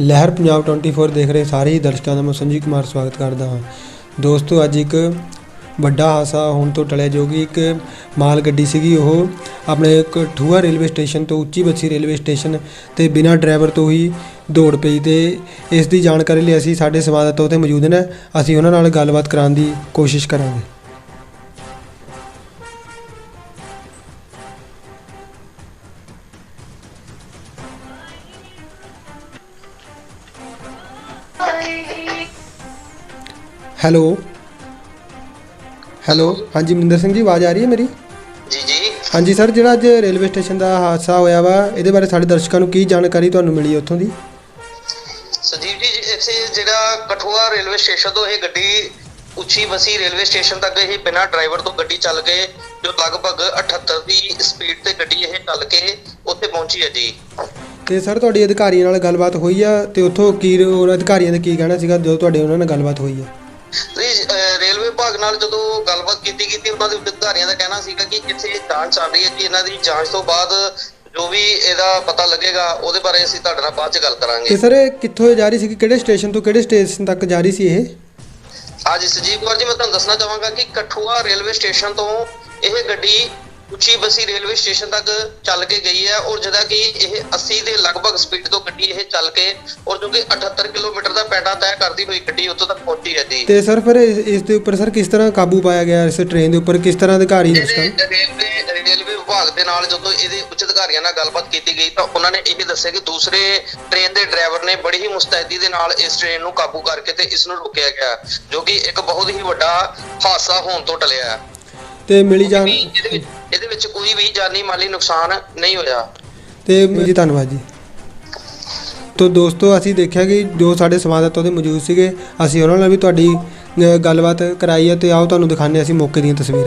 ਲਹਿਰ ਪੰਜਾਬ 24 ਦੇਖ ਰਹੇ ਸਾਰੇ ਹੀ ਦਰਸ਼ਕਾਂ ਦਾ ਮੈਂ ਸੰਜੀਵ ਕੁਮਾਰ ਸਵਾਗਤ ਕਰਦਾ ਹਾਂ। ਦੋਸਤੋ, ਅੱਜ ਇੱਕ ਵੱਡਾ ਹਾਦਸਾ ਹੋਣ ਤੋਂ ਟਲਿਆ ਜੋ ਕਿ ਇੱਕ ਮਾਲ ਗੱਡੀ ਸੀਗੀ। ਉਹ ਆਪਣੇ ਕਠੂਆ ਰੇਲਵੇ ਸਟੇਸ਼ਨ ਤੋਂ ਉੱਚੀ ਬੱਸੀ ਰੇਲਵੇ ਸਟੇਸ਼ਨ ਤੇ ਬਿਨਾਂ ਡਰਾਈਵਰ ਤੋਂ ਹੀ ਦੌੜ ਪਈ ਤੇ ਇਸ ਦੀ ਜਾਣਕਾਰੀ ਲਈ ਅਸੀਂ ਸਾਡੇ ਸੰਵਾਦਦਾਤਾ ਉੱਥੇ ਮੌਜੂਦ ਨੇ। ਅਸੀਂ ਉਹਨਾਂ ਨਾਲ ਗੱਲਬਾਤ ਕਰਾਉਣ ਦੀ ਕੋਸ਼ਿਸ਼ ਕਰਾਂਗੇ। ਹੈਲੋ। ਹੈਲੋ ਹਾਂਜੀ ਮਨਿੰਦਰ ਸਿੰਘ ਜੀ ਆਵਾਜ਼ ਆ ਰਹੀ ਹੈ ਮੇਰੀ? ਜੀ ਜੀ। ਹਾਂਜੀ ਸਰ ਜਿਹੜਾ ਅੱਜ ਰੇਲਵੇ ਸਟੇਸ਼ਨ ਦਾ ਹਾਦਸਾ ਹੋਇਆ ਵਾ ਇਹਦੇ ਬਾਰੇ ਸਾਡੇ ਦਰਸ਼ਕਾਂ ਨੂੰ ਕੀ ਜਾਣਕਾਰੀ ਤੁਹਾਨੂੰ ਮਿਲੀ ਹੈ ਉੱਥੋਂ ਦੀ? ਸੰਜੀਵ ਜੀ ਇੱਥੇ ਜਿਹੜਾ ਕਠੂਆ ਰੇਲਵੇ ਸਟੇਸ਼ਨ ਤੋਂ ਇਹ ਗੱਡੀ ਉੱਚੀ ਬਸੀ ਰੇਲਵੇ ਸਟੇਸ਼ਨ ਤੱਕ ਇਹ ਬਿਨਾਂ ਡਰਾਈਵਰ ਤੋਂ ਗੱਡੀ ਚੱਲ ਕੇ ਜੋ ਲਗਭਗ 78 ਦੀ ਸਪੀਡ ਤੇ ਗੱਡੀ ਇਹ ਚੱਲ ਕੇ ਉੱਥੇ ਪਹੁੰਚੀ ਹੈ ਜੀ। ਤੇ ਸਰ ਤੁਹਾਡੀ ਅਧਿਕਾਰੀਆਂ ਨਾਲ ਗੱਲਬਾਤ ਹੋਈ ਆ ਤੇ ਉੱਥੋਂ ਕੀ ਉਹਨਾਂ ਅਧਿਕਾਰੀਆਂ ਦਾ ਕੀ ਕਹਿਣਾ ਸੀਗਾ ਜਦੋਂ ਤੁਹਾਡੇ ਉਹਨਾਂ ਨਾਲ ਗੱਲਬਾਤ ਹੋਈ ਆ? ਰੇਲਵੇ ਵਿਭਾਗ ਨਾਲ ਜਦੋਂ ਗੱਲਬਾਤ ਕੀਤੀ ਕੀਤੀ ਉਹਨਾਂ ਦੇ ਅਧਿਕਾਰੀਆਂ ਦਾ ਕਹਿਣਾ ਸੀਗਾ ਕਿ ਇੱਥੇ ਜਾਂਚ ਚੱਲ ਰਹੀ ਹੈ ਜੀ ਇਹਨਾਂ ਦੀ ਜਾਂਚ ਤੋਂ ਬਾਅਦ ਜੋ ਵੀ ਇਹਦਾ ਪਤਾ ਲੱਗੇਗਾ ਉਹਦੇ ਬਾਰੇ ਅਸੀਂ ਤੁਹਾਡੇ ਨਾਲ ਬਾਅਦ ਚ ਗੱਲ ਤੇ ਕਰਾਂਗੇ ਸਰ ਇਹ ਕਿੱਥੋਂ ਜਾ ਰਹੀ ਸੀ ਕਿਹੜੇ ਸਟੇਸ਼ਨ ਤੋਂ ਕਿਹੜੇ ਸਟੇਸ਼ਨ ਤੱਕ ਜਾ ਰਹੀ ਸੀ ਇਹ? ਅੱਜ ਸੰਜੀਵ ਕੁਮਾਰ ਜੀ ਮੈਂ ਤੁਹਾਨੂੰ ਦੱਸਣਾ ਚਾਹਾਂਗਾ ਕਿ ਕਠੂਆ ਰੇਲਵੇ ਸਟੇਸ਼ਨ ਤੋਂ ਇਹ ਗੱਡੀ ਉੱਚੀ ਬਸੀ ਰੇਲਵੇ ਸਟੇਸ਼ਨ ਤੱਕ ਚੱਲ ਕੇ ਗਈ ਹੈ ਔਰ ਜਿਹਦਾ ਕਿ ਇਹ 80 ਦੇ ਲਗਭਗ ਸਪੀਡ ਤੋਂ ਗੱਡੀ ਇਹ ਚੱਲ ਕੇ ਔਰ ਜੋ ਕਿ 78 ਕਿਲੋਮੀਟਰ ਦਾ ਪੈਂਡਾ ਤੈਅ ਕਰਦੀ ਹੋਈ ਗੱਡੀ ਉੱਥੋਂ ਤੱਕ ਪਹੁੰਚੀ ਹੈ ਜੀ। ਤੇ ਸਰ ਫਿਰ ਇਸ ਇਸ ਦੇ ਉੱਪਰ ਸਰ ਕਿਸ ਤਰ੍ਹਾਂ ਕਾਬੂ ਪਾਇਆ ਗਿਆ ਇਸ ਟ੍ਰੇਨ ਦੇ ਉੱਪਰ? ਕਿਸ ਤਰ੍ਹਾਂ ਅਧਿਕਾਰੀ ਟਾਈਮ ਰੇਲਵੇ ਰੇਲਵੇ ਵਿਭਾਗ ਦੇ ਨਾਲ ਜਦੋਂ ਇਹਦੇ ਉੱਚ ਅਧਿਕਾਰੀਆਂ ਨਾਲ ਗੱਲਬਾਤ ਕੀਤੀ ਗਈ ਤਾਂ ਉਹਨਾਂ ਨੇ ਇਹ ਦੱਸਿਆ ਕਿ ਦੂਸਰੇ ਟ੍ਰੇਨ ਦੇ ਡਰਾਈਵਰ ਨੇ ਬੜੀ ਹੀ ਮੁਸਤੈਦੀ ਦੇ ਨਾਲ ਇਸ ਟ੍ਰੇਨ ਨੂੰ ਕਾਬੂ ਕਰਕੇ ਤੇ ਇਸ ਨੂੰ ਰੋਕਿਆ ਗਿਆ ਜੋ ਕਿ ਇੱਕ ਬਹੁਤ ਹੀ ਵੱਡਾ ਹਾਦਸਾ ਹੋਣ ਤੋਂ ਟਲਿਆ। ਹੈ ਤੇ ਮਿਲੀ ਜਾਣ ਵੀ ਇਹਦੇ ਵਿੱਚ ਇਹਦੇ ਵਿੱਚ ਕੋਈ ਵੀ ਜਾਨੀ ਮਾਲੀ ਨੁਕਸਾਨ ਨਹੀਂ ਹੋਇਆ। ਤੇ ਜੀ ਧੰਨਵਾਦ ਜੀ। ਤੋ ਦੋਸਤੋ, ਅਸੀਂ ਦੇਖਿਆ ਕਿ ਜੋ ਸਾਡੇ ਸੰਵਾਦਦਾਤਾ ਉਹਦੇ ਮੌਜੂਦ ਸੀਗੇ, ਅਸੀਂ ਉਹਨਾਂ ਨਾਲ ਵੀ ਤੁਹਾਡੀ ਗੱਲਬਾਤ ਕਰਾਈ ਹੈ ਤੇ ਆਓ ਤੁਹਾਨੂੰ ਦਿਖਾਉਂਦੇ ਅਸੀਂ ਮੌਕੇ ਦੀਆਂ ਤਸਵੀਰਾਂ।